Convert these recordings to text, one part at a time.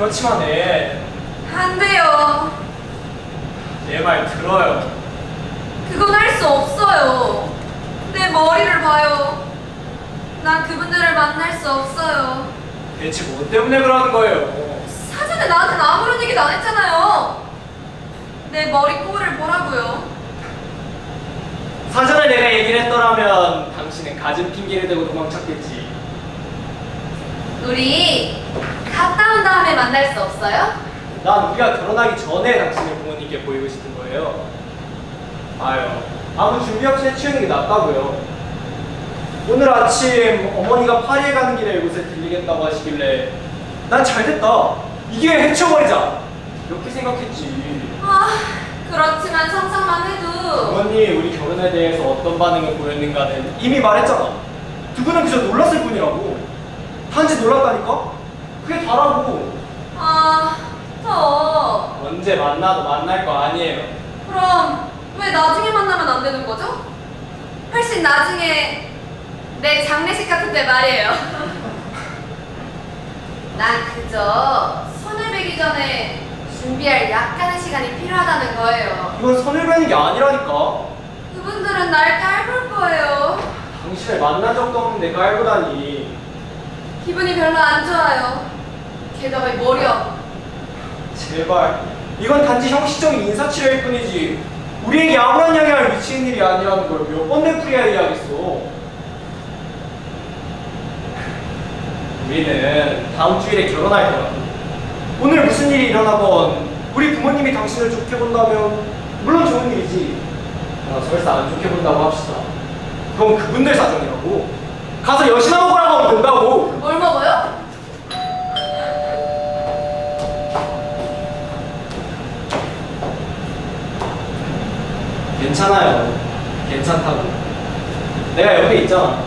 그렇지만 애, 안 돼요. 내 말 들어요. 그건 할 수 없어요. 내 머리를 봐요. 난 그분들을 만날 수 없어요. 대체 뭐 때문에 그러는 거예요? 사전에 나한테는 아무런 얘기도 안 했잖아요. 내 머리 꼴을 보라고요. 사전에 내가 얘기를 했더라면 당신은 가진 핑계를 대고 도망쳤겠지. 우리 갔다 온 다음에 만날 수 없어요? 난 우리가 결혼하기 전에 당신의 부모님께 보이고 싶은 거예요. 아유, 아무 준비 없이 해치우는 게 낫다고요. 오늘 아침 어머니가 파리에 가는 길에 이곳에 들리겠다고 하시길래 난 잘됐다. 이게 해치워버리자. 이렇게 생각했지. 아, 그렇지만 상상만 해도 어머니 우리 결혼에 대해서 어떤 반응을 보였는가는 이미 말했잖아. 두 분은 그저 놀랐을 뿐이라고. 단지 놀랐다니까? 그게 다라고. 아, 저 언제 만나도 만날 거 아니에요. 그럼 왜 나중에 만나면 안 되는 거죠? 훨씬 나중에 내 장례식 같은 때 말이에요. 난 그저 손을 베기 전에 준비할 약간의 시간이 필요하다는 거예요. 이건 선을 베는 게 아니라니까. 그분들은 날 깔볼 거예요. 당신을 만난 적도 없는데 깔보다니. 기분이 별로 안 좋아요. 게다가 이 머리야. 제발. 이건 단지 형식적인 인사치레일 뿐이지. 우리에게 아무런 영향을 미치는 일이 아니라는 걸 몇 번 되풀이해야 이해하겠어. 우리는 다음 주일에 결혼할 거야. 오늘 무슨 일이 일어나건 우리 부모님이 당신을 좋게 본다면 물론 좋은 일이지. 그러나 설사 안 좋게 본다고 합시다. 그건 그분들 사정이라고. 가서 여신아 먹으라고 하면 된다고. 뭘먹어요? 괜찮아요. 괜찮다고. 내가 옆에 있잖아.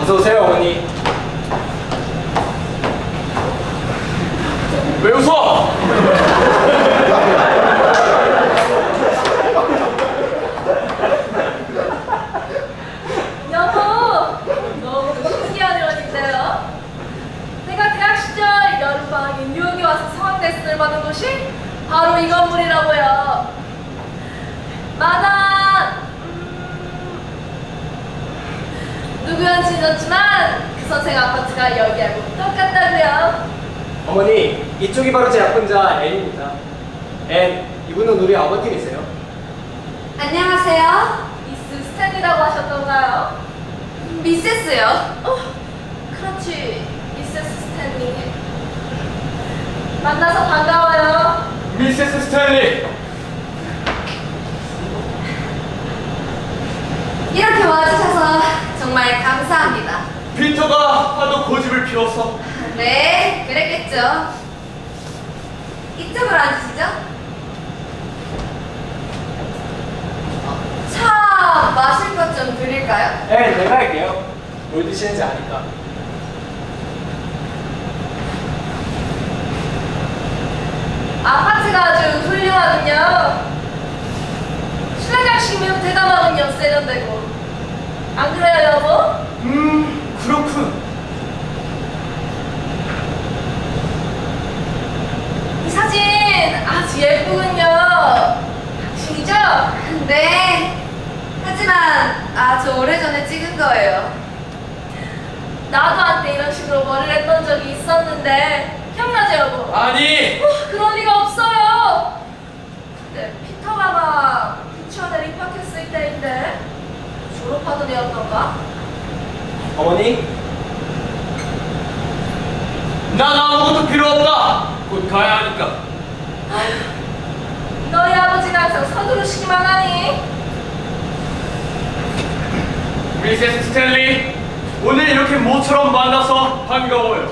어서 오세요, 어머니. 왜 웃어? 여보, 너무 신기한 일인데요. 내가 대학 시절 여름방학에 뉴욕에 와서 성악 레슨을 받은 곳이 바로 이 건물이라고요. 마당, 음, 잊었지만 그 선생 아파트가 여기하고 똑같다고요. 어머니, 이쪽이 바로 제 약혼자 앤입니다. 앤, 이분은 우리 아버님이세요. 안녕하세요. 미스 스탠이라고 하셨던가요? 미세스요. 어, 그렇지, 미세스 스탠리. 만나서 반가워요. 미세스 스탠리. 이렇게 와주셔서 정말 감사합니다. 피터가 하도 고집을 피워서 네, 그랬겠죠. 이쪽으로 앉으시죠. 어, 차 마실 것 좀 드릴까요? 네, 내가 할게요. 뭘 드시는지 아니까. 아파트가 아주 훌륭하군요. 신라장식이면 대담하군요, 세련되고. 안 그래요, 여보? 음, 그렇군. 이 사진 아주 예쁘군요. 당신이죠? 네. 하지만 아주 오래전에 찍은 거예요. 나도 한때 이런 식으로 머리를 했던 적이 있었는데 기억나죠, 여보? 아니, 어, 그럴 리가 없어요. 그때 피터가 막 유치원에 입학했을 때인데 졸업하던 애였던가? 어머니. 난 아무것도 필요 없다. 곧 가야 하니까. 너희 아버지가 항상 서두르시기만 하니 미세스 스탠리, 오늘 이렇게 모처럼 만나서 반가워요.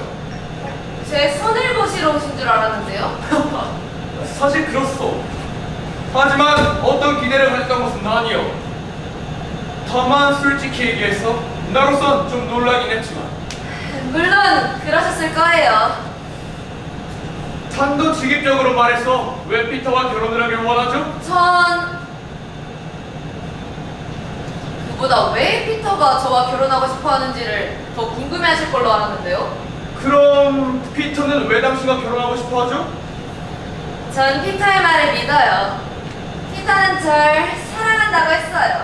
제 손을 보시러 오신 줄 알았는데요. 사실 그렇소. 하지만 어떤 기대를 가졌던 것은 아니요. 다만 솔직히 얘기해서 나로선 좀 놀라긴 했지만 물론 그러셨을 거예요. 단도직입적으로 말해서 왜 피터와 결혼을 하길 원하죠? 전 그보다 왜 피터가 저와 결혼하고 싶어 하는지를 더 궁금해 하실 걸로 알았는데요. 그럼 피터는 왜 당신과 결혼하고 싶어 하죠? 전 피터의 말을 믿어요. 피터는 절 사랑한다고 했어요.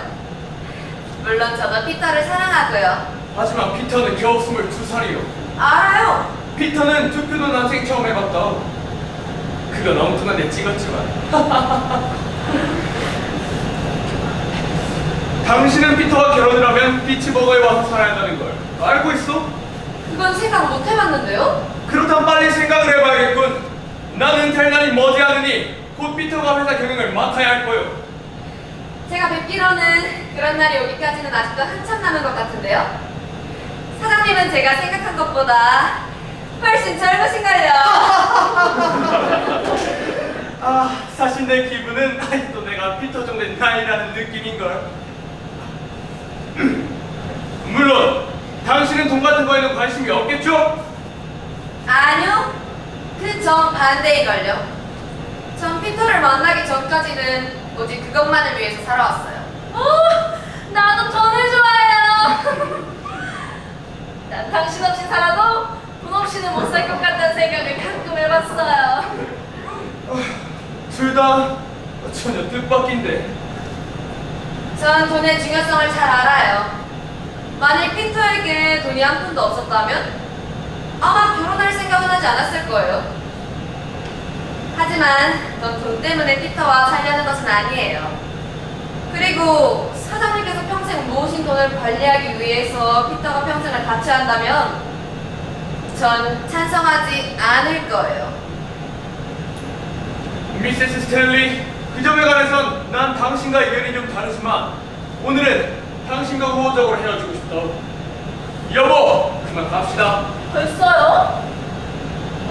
물론 저도 피터를 사랑하고요. 하지만 피터는 겨우 22살이요. 알아요. 피터는 투표도 난생 처음 해봤다. 그건 엉뚱한 데 찍었지만. 당신은 피터와 결혼을 하면 비치버거에 와서 살아야 한다는 걸 알고 있어? 그건 생각 못 해봤는데요. 그렇다면 빨리 생각을 해봐야겠군. 나는 은퇴할 날이 머지않으니 곧 피터가 회사 경영을 맡아야 할 거요. 제가 뵙기로는 그런 날이 오기까지는 아직도 한참 남은 것 같은데요. 사장님은 제가 생각한 것보다 훨씬 젊으신걸요. 아, 사실 내 기분은 아직도 내가 피터 정도의 나이라는 느낌인 걸. 물론 당신은 돈 같은 거에는 관심이 없겠죠? 아니요. 그전 반대이걸요. 전 피터를 만나기 전까지는 오직 그것만을 위해서 살아왔어요. 어, 나도 돈을 좋아해요. 난 당신 없이 살아도 돈 없이는 못 살 것 같다는 생각을 가끔 해봤어요. 둘 다 전혀 뜻밖인데. 전 돈의 중요성을 잘 알아요. 만일 피터에게 돈이 한 푼도 없었다면 아마 결혼할 생각은 하지 않았을 거예요. 하지만 전돈 때문에 피터와 살려는 것은 아니에요. 그리고 사장님께서 평생 모으신 돈을 관리하기 위해서 피터가 평생을 같이 한다면 전 찬성하지 않을 거예요. 미세스 스탠리, 그 점에 관해선 난 당신과 의견이 좀 다르지만 오늘은 당신과 우호적으로 헤어지고 싶다. 여보, 그만 갑시다. 벌써요?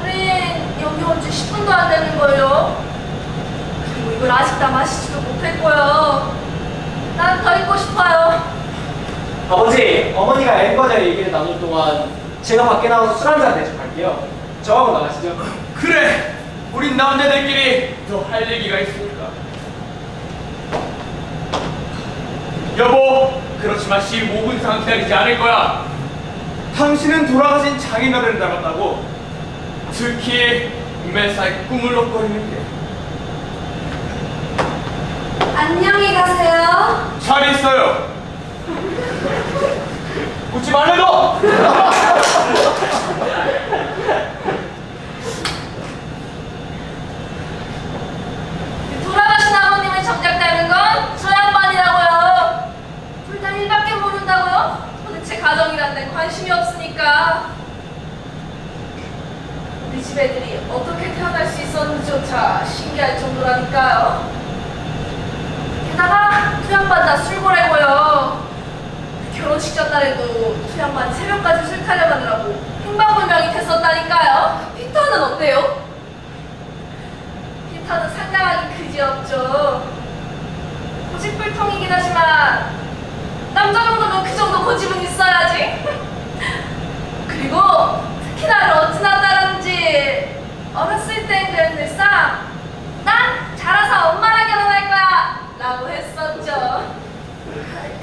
우린 여기 온 지 10분도 안 되는 거예요. 그리고 이걸 아직 다 마시지도 못했고요. 난 더 있고 싶어요. 아버지, 어머니가 앵커자 얘기를 나눌 동안 제가 밖에 나가서 술 한잔 대접할게요. 저하고 나가시죠. 그래, 우린 남자들끼리 더 할 얘기가 있으니까. 여보, 그렇지만 15분 이상 기다리지 않을 거야. 당신은 돌아가신 장인어른을 닮았다고. 특히 매사에 꿈을 럭거리는 게. 안녕히 가세요. 잘있어요. 웃지 말래도. 돌아가신 아버님을 정작 닮은 건 저 양반이라고요. 둘 다 일밖에 모른다고요? 도대체 가정이란 데 관심이 없으니까. 우리 집 애들이 어떻게 태어날 수 있었는지조차 신기할 정도라니까요. 게다가 두 양반 다 술고래고요. 결혼식 양반이 새벽까지 술 타령하느라고 행방불명이 됐었다니까요. 피터는 어때요? 피터는 상당하게 그지없죠. 고집불통이긴 하지만 남자 정도면 그 정도 고집은 있어야지. 그리고 특히 나를 어찌나 따랐는지 어렸을 땐 그랬늘상 난 자라서 엄마랑 결혼할 거야 라고 했었죠.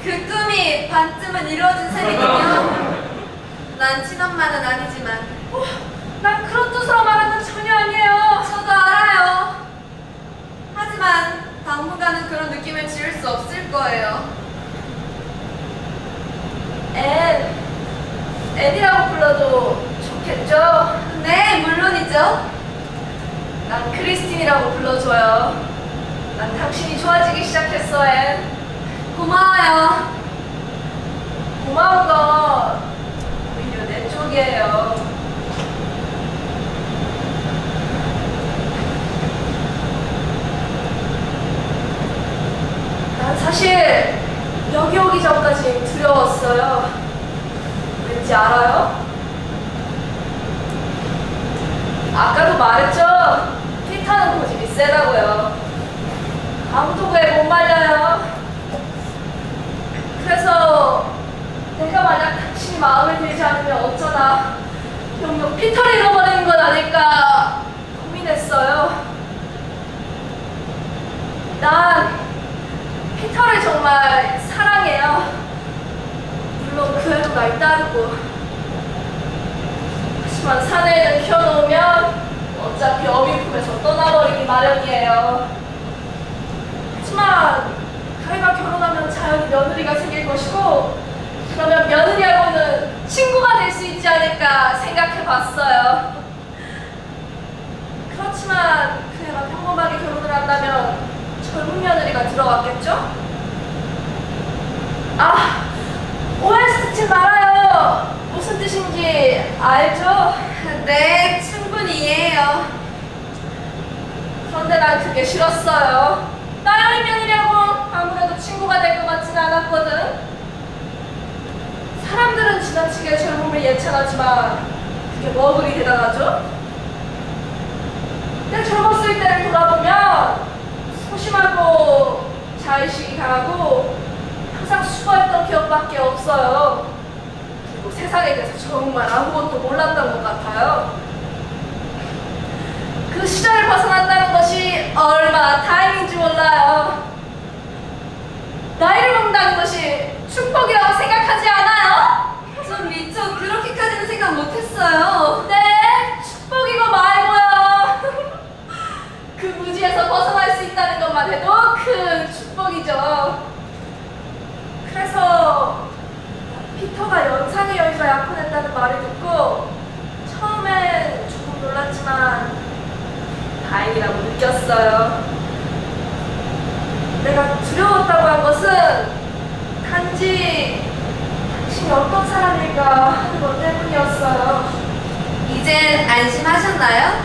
그 꿈이 반쯤은 이루어진 셈이군요. 난 친엄마는 아니지만 어, 난 그런 뜻으로 말하는 건 전혀 아니에요. 저도 알아요. 하지만 당분간은 그런 느낌을 지울 수 없을 거예요. 앤, 앤이라고 불러도 좋겠죠? 네, 물론이죠. 난 크리스틴이라고 불러줘요. 난 당신이 좋아지기 시작했어, 앤. 고마워요. 고마운 건 오히려 내 쪽이에요. 난 사실 여기 오기 전까지 두려웠어요. 왠지 알아요? 아까도 말했죠? 피터는 고집이 세다고요. 아무도에 못 말려요. 그래서 내가 만약 당신이 마음에 들지 않으면 어쩌나 영영 피터를 잃어버리는 건 아닐까 고민했어요. 난 피터를 정말 사랑해요. 물론 그 애도 날 따르고 하지만 사내를 키워놓으면 어차피 어미 품에서 떠나버리기 마련이에요 하지만 가희가 결혼하면 자연히 며느리가 생길 것이고 그러면 며느리하고는 친구가 될 수 있지 않을까 생각해 봤어요 그렇지만 그애가 평범하게 결혼을 한다면 젊은 며느리가 들어왔겠죠? 아, 오해해서 듣지 말아요. 무슨 뜻인지 알죠? 네, 충분히 이해해요. 그런데 난 그게 싫었어요. 나연이 며느리하고 아무래도 친구가 될 것 같진 않았거든. 사람들은 지나치게 젊음을 예찬하지만 그게 뭐 그리 대단하죠? 내 젊었을 때를 돌아보면 소심하고 자의식이 강하고 항상 수고했던 기억밖에 없어요. 그리고 세상에 대해서 정말 아무것도 몰랐던 것 같아요. 그 시절을 벗어난다는 것이 얼마나 다행인지 몰라요. 나이를 먹는다는 것이 축복이라고 생각하지 않아요? 전 미처 그렇게까지는 생각 못했어요. 네, 축복이고 말고요. 그 무지에서 벗어날 수 있다는 것만 해도 큰 축복이죠. 그래서 피터가 연상의 여유가 약혼했다는 말을 듣고 처음엔 조금 놀랐지만 다행이라고 느꼈어요. 내가 두려웠다고 한 것은 단지 당신이 어떤 사람일까 하는 것 때문이었어요. 이젠 안심하셨나요?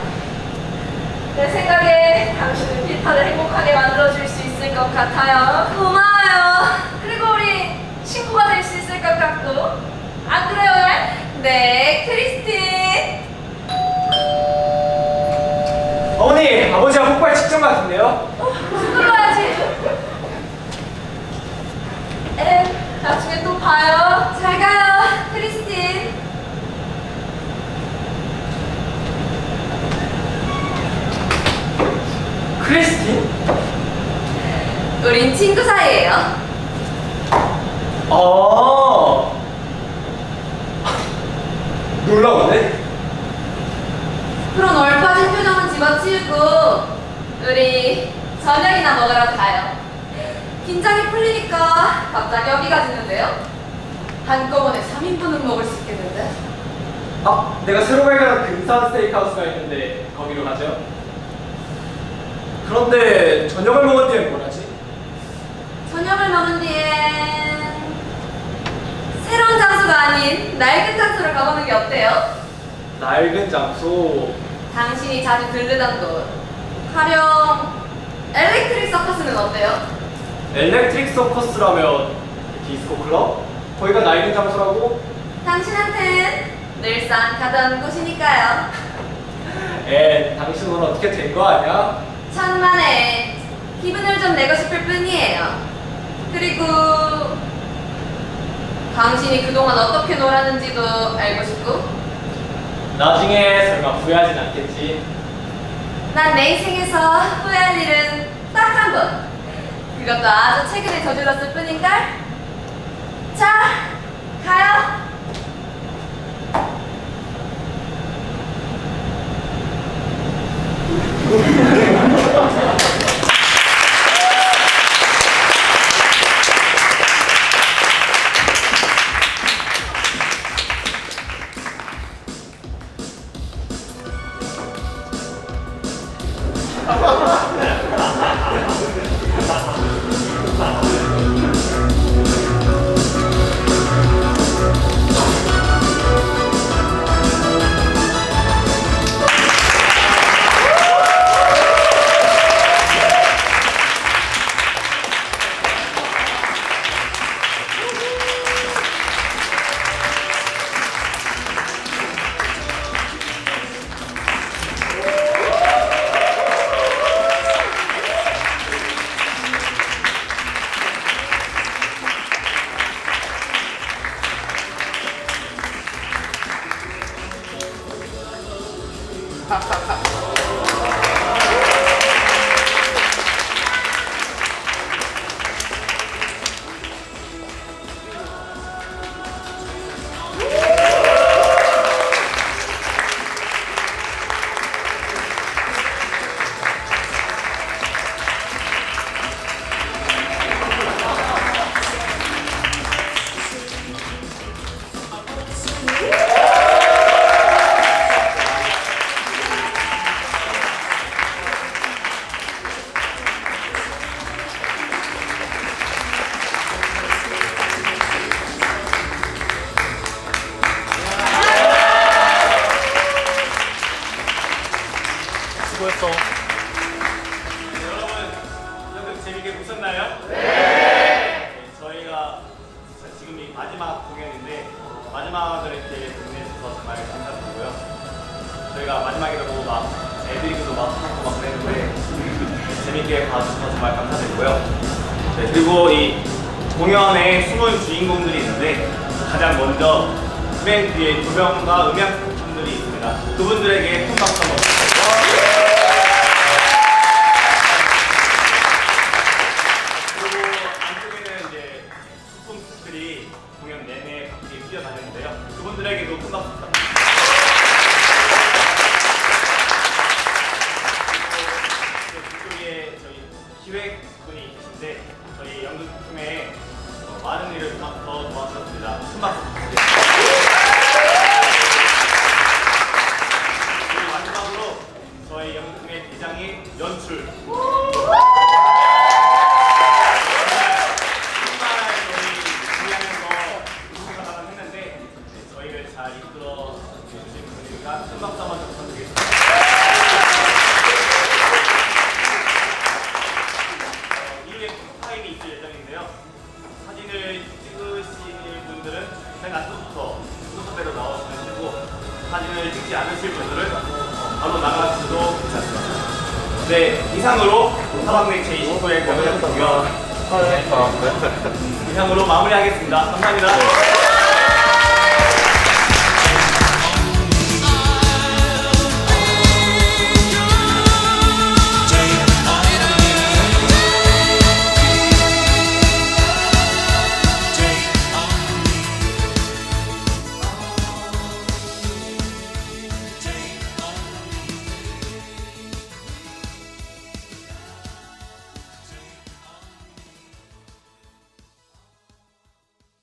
내 생각에 당신은 피터를 행복하게 만들어줄 수 있을 것 같아요. 고마워요. 그리고 우리 친구가 될 수 있을 것 같고. 안 그래요, 왜? 네, 크리스틴. 어머니, 아버지가 폭발 직전 같은데요? 서둘러야지. 에, 나중에 또 봐요. 잘 가요, 크리스틴. 크리스틴? 우린 친구 사이예요. 아. 놀라운데? 그런 얼빠진 표정은 집어치우고 우리 저녁이나 먹으러 가요. 긴장이 풀리니까 지는데요. 한꺼번에 3인분은 먹을 수 있겠는데? 아, 내가 새로 발견한 금산 스테이크하우스가 있는데 거기로 가죠. 그런데 저녁을 먹은 뒤엔 뭘 하지? 저녁을 먹은 뒤엔 새로운 장소가 아닌 낡은 장소를 가보는 게 어때요? 낡은 장소. 당신이 자주 들르던 곳. 가령 엘렉트릭 서커스는 어때요? 엘렉트릭 서커스라면 디스코 클럽? 거기가 낡은 장소라고? 당신한텐 늘상 가던 곳이니까요. 에, 당신 오늘 어떻게 된 거 아니야? 천만에 기분을 좀 내고 싶을 뿐이에요. 그리고 당신이 그동안 어떻게 놀았는지도 알고 싶고 나중에 설마 후회하진 않겠지? 난 내 인생에서 후회할 일은 딱 한 번. 그것도 아주 최근에 저질렀을 뿐인걸? 자, 가요. 그분들에게 연출. 아, 네. 아, 네. 이상으로 마무리하겠습니다. 감사합니다.